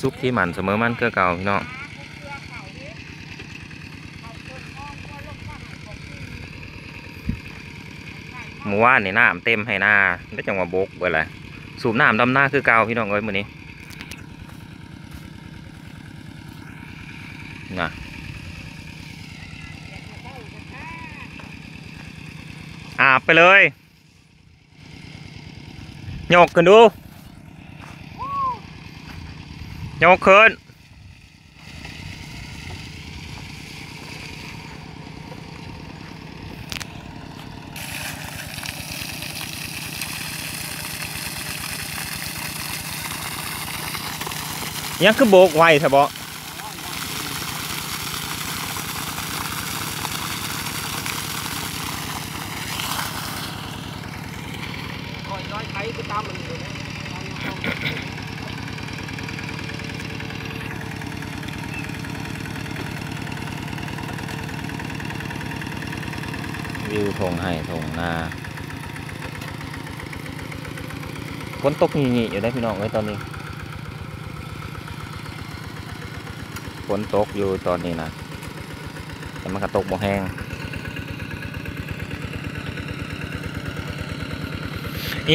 ซุปที่หมันเสมอมันเกลือเก่าพี่น้องหมู่ว่านนี่น้ำเต็มให้หน้าได้จังหวะบกเบิดเลยสูบน้ำดำหน้าคือเก่าพี่น้องเอ้ยมือนี้นะอาบไปเลย โยกกันดู ยกขึ้นยังคือโบกไวเถอะบอคอยน้อยไถก็ตามมันอยู่นะ ทงให้ทงนาฝนตกหงีๆอยู่ได้พี่น้องไว้ตอนนี้ฝนตกอยู่ตอนนี้นะแต่มันก็ตกบ่แห้ง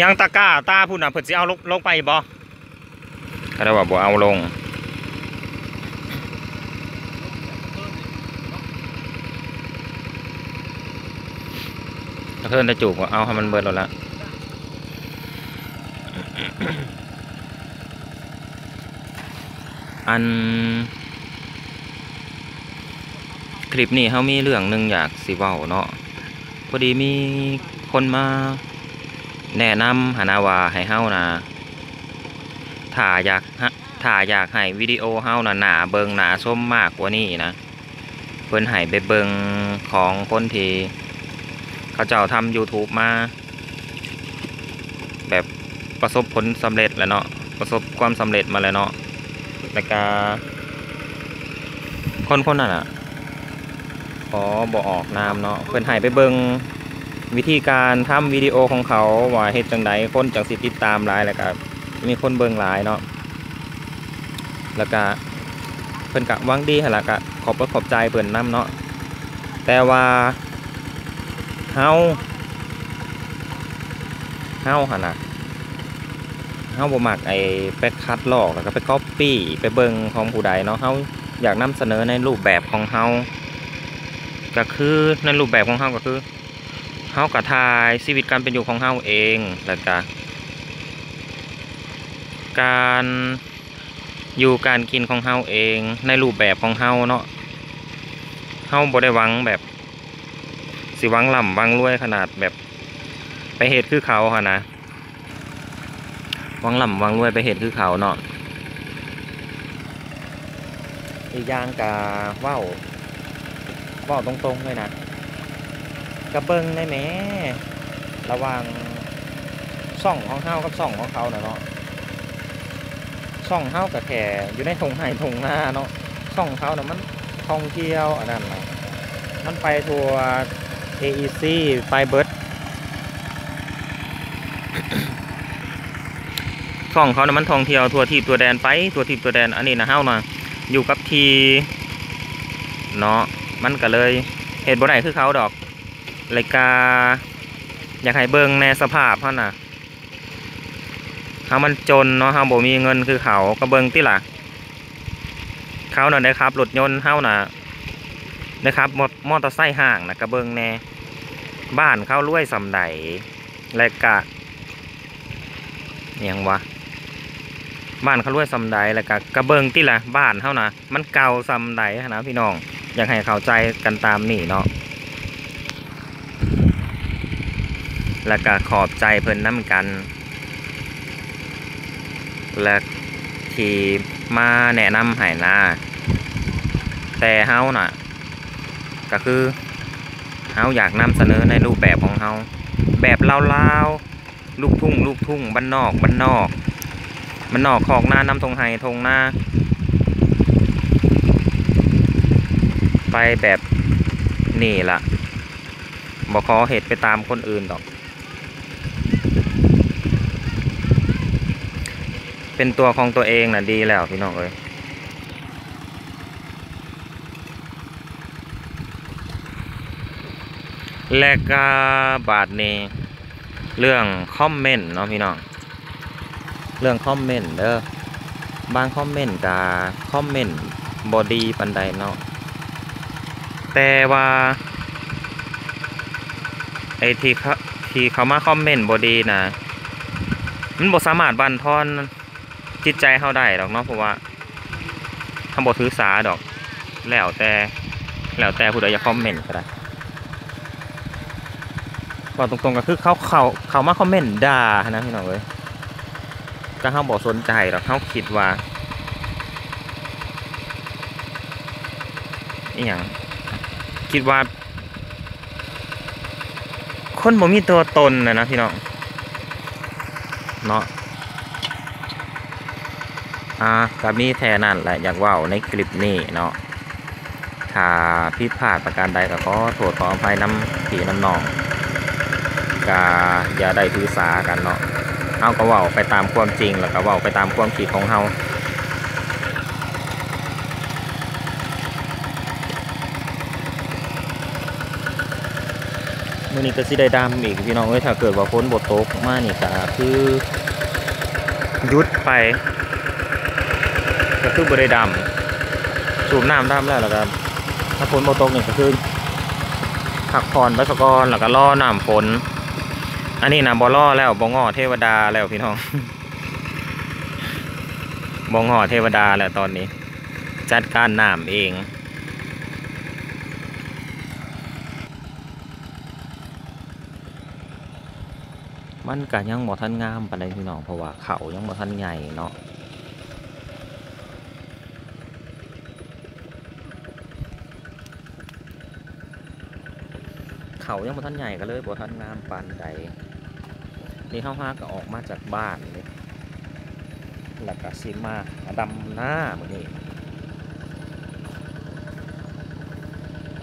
ยังตะกร้าตาพูดน่ะเพิ่นสิเอาลงลงไปบ่ก็ได้ว่าบ่เอาลง กระเทินได้จูบก็เอาให้มันเบิดแล้วละอัน คลิปนี้เขามีเรื่องหนึ่งอยากสิเว้าเนาะพอดีมีคนมาแนะนำหานาว่าให้เฮานะถ้าอยากถ้าอยากให้วิดีโอเฮานะหนาเบิงหนาส้มมากกว่านี้นะ เพิ่นให้ไปเบิงของคนที่ เขาเจ้าทำ YouTube มา แบบประสบผลสำเร็จแล้วเนาะประสบความสำเร็จมาแล้วเนาะแล้วก็คนคนนั้นอะขอบอกออกนามเนาะเพิ่นให้ไปเบิงวิธีการทำวิดีโอของเขาว่าเฮ็ดจังใดคนจังสิติดตามหลายแล้วก็มีคนเบิงหลายเนาะแล้วก็เพิ่อนก็หวังดีหั่นล่ะก็ขอบอกขอบใจเพิ่นนํเนาะแต่ว่า เฮาเฮาหันน่ะเฮาบ่มักไอ้ไปคัดลอกแล้วก็ไปก๊อปปี้ไปเบิ่งของผู้ใดเนาะเฮาอยากนำเสนอในรูปแบบของเฮาก็คือในรูปแบบของเฮาก็คือเฮาก็ถ่ายชีวิตการเป็นอยู่ของเฮาเองแล้วก็การอยู่การกินของเฮาเองในรูปแบบของเฮาเนาะเฮาบ่ได้หวังแบบ สิวังล่ำวังรวยขนาดแบบไปเหตุคือเขาค่ะนะวังล่ำวังรวยไปเหตุคือเขาเนาะอีกอย่างกะเว้าเว้าตรงๆเลยนะกระเบิงได้ไหมระว่างซ่องของเฮากับซ่องของเขาเนาะซ่องเฮากับแค่อยู่ในทงไห่ทงหน้าเนาะซ่องเขาเน่ะมันท่องเที่ยวอันนั้นนะมันไปทัวร์ AEC ไปเบิร์ดช่องเขานะมันท่องเที่ยวทัวทีบตัวแดนไปทัวทีบตัวแดนอันนี้นะเฮ้านะอยู่กับทีเนาะมันก็เลยเหตุบ่ได้คือเขาดอกรายกาอยากให้เบิ่งในสภาพเฮาน่ะเฮามันจนเนาะเฮาบ่มีเงินคือเขาก็เบิ่งติล่ะเขาน่ะได้ครับรถยนต์เฮ้าน่ะ นะครับมอมอเตอร์ไซค์ห่างนะกระเบิงแน่บ้านเขารวยสำใดและกะยังวะบ้านเขารวยสำใดและกะกระเบิงที่ละบ้านเขานะมันเก่าสำใดนะพี่น้องอยากให้เข้าใจกันตามนี่เนาะและกะขอบใจเพิ่นน้ำกัน และที่มาแนะนำให้นาแต่เฮาน่ะ ก็คือเฮาอยากนำเสนอในรูปแบบของเฮาแบบลาวๆลูกทุ่ง ลูกทุ่งบ้านนอกบ้านนอกบ้านนอกขอกหน้านำทงไฮทงหน้า ไปแบบนี่ล่ะบ่ขอเหตุไปตามคนอื่นดอก เป็นตัวของตัวเองน่ะดีแล้วพี่น้องเอ้ย และก็บาทนี้เรื่องคอมเมนต์เนาะพี่น้อง เรื่องคอมเมนต์เด้อบางคอมเมนต์กาคอมเมนต์บอดีปันใดเนาะแต่ว่าไอ้ที่เขาที่เขามาคอมเมนต์บอดีนะมันบ่สามารถบันทอนจิตใจเขาได้ดอกเนาะเพราะว่าทำบ่ถือสาดอก แล้วแต่แล้วแต่ผู้ใดอยากคอมเมนต์ก็ได้ บอกตรงๆก็คือเขาเขาเขามาคอมเมนต์ด่านะพี่น้องเอ้ยก็เขาบอกสนใจหรอกเขาคิดว่าอหย่างคิดว่า คนบ่มีตัวตนนะนะพี่น้องเนาะอ่าก็มีแท่นั่นแหละอยากว่าในคลิปนี้เนาะถ้าผิพาดประการใดก็ขอโทษขออภัยน้ำผีน้ำหนอง ก็อย่าได้ถือสากันเนาะเฮาก็ว้าไปตามความจริงแล้วก็ว้าไปตามความคิดของเฮามื้อนี้ก็สิได้ดำอีกพี่น้องเอ้ยถ้าเกิดว่าฝนบ่ตกมานี่ก็คือยุดไปก็คือบ่ได้ดำสูบน้ำดำแล้วแล้วก็ถ้าฝนบ่ตกนี่ก็คือพักผ่อนไปสะก่อนแล้วก็รอน้ำฝน อันนี้นะบอล่อแล้วบองอเทวดาแล้วพี่น้องบองอเทวดาแล้วตอนนี้ จัดการน้ำเองมันก็ยังบ่ทันงามปานใดพี่น้องเพราะว่าเขายังบ่ทันใหญ่เนาะเขายังบ่ทันใหญ่ก็เลยบ่ทันงามปานใด นี่เฮาฮาก็ออกมาจากบ้านเลยแล้วก็สิมาดำหน้าเหมือนี้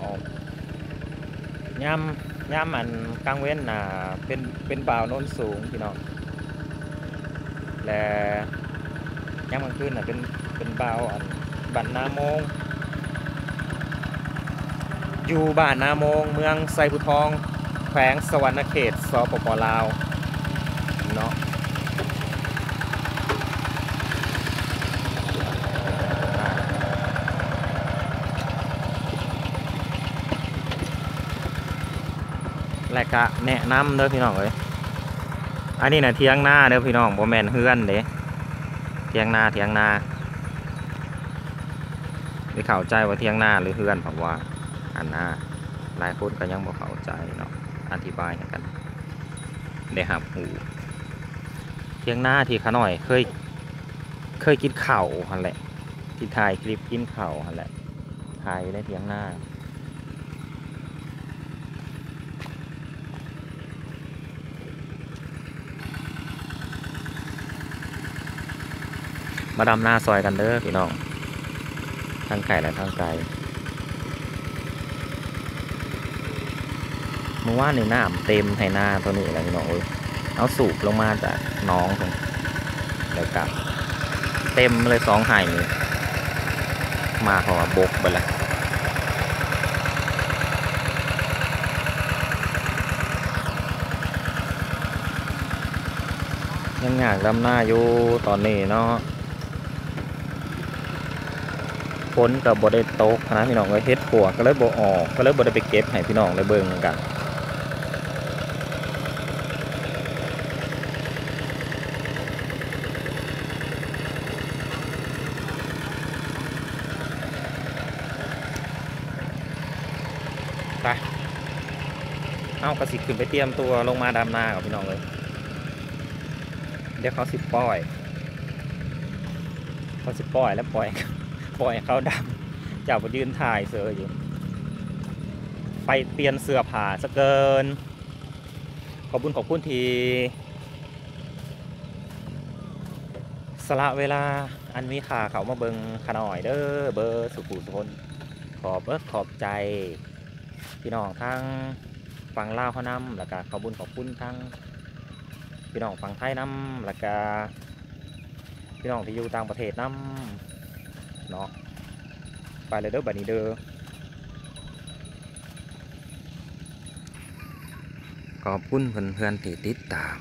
ออกย่ำย่ำอันกลางเว้นน่ะเป็นเป็นบ่าวโน้นสูงพี่น้องและย่ำกลางคืนน่ะเป็นเป็นบ่าวอันบันนาโมง อยู่บ้านนาโมง เมืองไซบุทอง แขวงสวรรณเขตสปปลาว เนาะและกะแนะนำเด้อพี่น้องเอ้ยอันนี้นะเทียงหน้าเด้อพี่น้องบ่แมนเฮือนเด้เทียงหน้าเทียงหน้าไม่เข้าใจว่าเทียงหน้าหรือเฮือนผมว่าอันหน้าหลายคนก็ยังบ่เข้าใจเนาะอธิบายกันได้หับหู ทียงหน้าที่ขาหน่อย เคย เคยกินเข่าหันแหละ ที่ถ่ายคลิปกินเข่าหันแหละถ่ายในเทียงหน้ามาดำหน้าซอยกันเด้อพี่น้องทางไก่และทางไกลเมื่อวานในน้ำเต็มไถนาตัวนี้แหละพี่น้องเอ้ย เอาสูบลงมาจากน้องตรงเดี๋ยวกลับ เต็มเลยสองไห่มาขอบกไปละยังอยากดำหน้าอยู่ตอนนี้เนาะฝนกับบได้ตกนะพี่น้องเลยเฮ็ดปวกก็เลยบ่ออก ก็เลยบ่ได้ไปเก็บให้พี่น้องเลยเบิ่งกัน ไปเอากระสิขึ้นไปเตรียมตัวลงมาดำนากับพี่น้องเลย เดี๋ยวเขาสิปล่อย เขาสิปล่อยแล้วปล่อย ปล่อยเขาดำจับยืนถ่ายเสืออยู่ ไปเปลี่ยนเสื้อผ้าสะเกิน ขอบคุณขอบคุณทีสละเวลาอันมีค่าเขามาเบิงขาหน่อยเด้อเบอร์สุขุสุคนขอบเอิกขอบใจ พี่น้องทั้งฝั่งลาวเขานำแล้วก็ขอบุญขอบคุณทั้งพี่น้องฝั่งไทยนำแล้วก็พี่น้องที่อยู่ต่างประเทศนํเนาะไปเลยเด้อบัดนี้เด้อขอบคุณเพื่อนๆที่ติดตาม